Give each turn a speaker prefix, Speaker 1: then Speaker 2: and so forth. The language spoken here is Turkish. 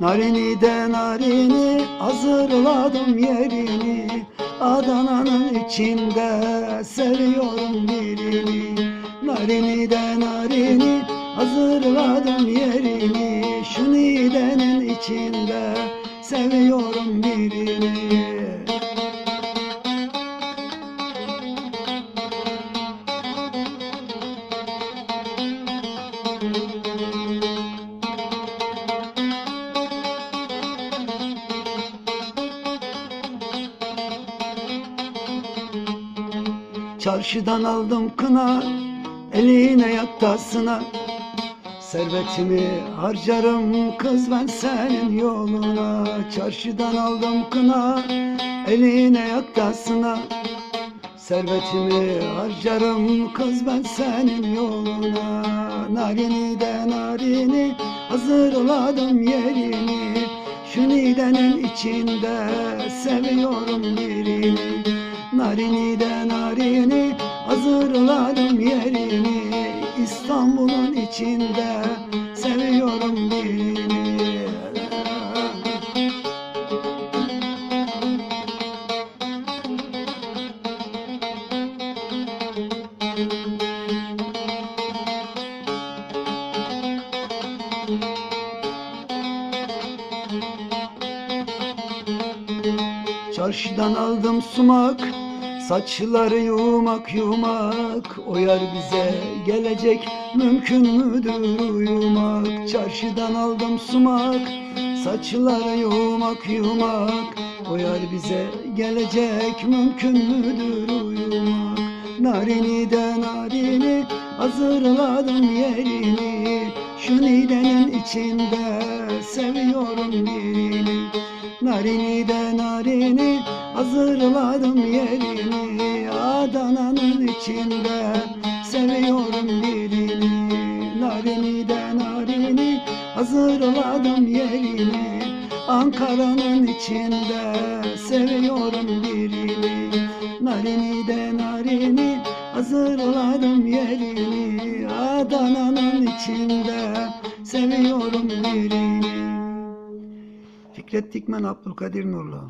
Speaker 1: Narini de narini hazırladım yerini. Adana'nın içinde seviyorum birini Narini de narini hazırladım yerini. Şu nidenin içinde seviyorum birini Çarşıdan aldım kına Eline yaktasına Servetimi harcarım kız ben senin yoluna. Çarşıdan aldım kına Eline yaktasına Servetimi harcarım kız ben senin yoluna. Narini de narini hazırladım yerini. Şu nidenin içinde seviyorum birini Narini de narini hazırladım yerini. İstanbul'un içinde seviyorum birini Çarşıdan aldım sumak Saçları yumak yumak. O yar bize gelecek Mümkün müdür uyumak? Çarşıdan aldım sumak Saçları yumak yumak. O yar bize gelecek Mümkün müdür uyumak? Narini de narini Hazırladım yerini. Şu nidenin içinde Seviyorum birini Narini de hazırladım yerini. Adana'nın içinde seviyorum birini. Narini de hazırladım yerini. Ankara'nın içinde seviyorum birini. Narini de hazırladım yerini. Adana'nın içinde seviyorum birini Fikret Dikmen Abdülkadir Nurlu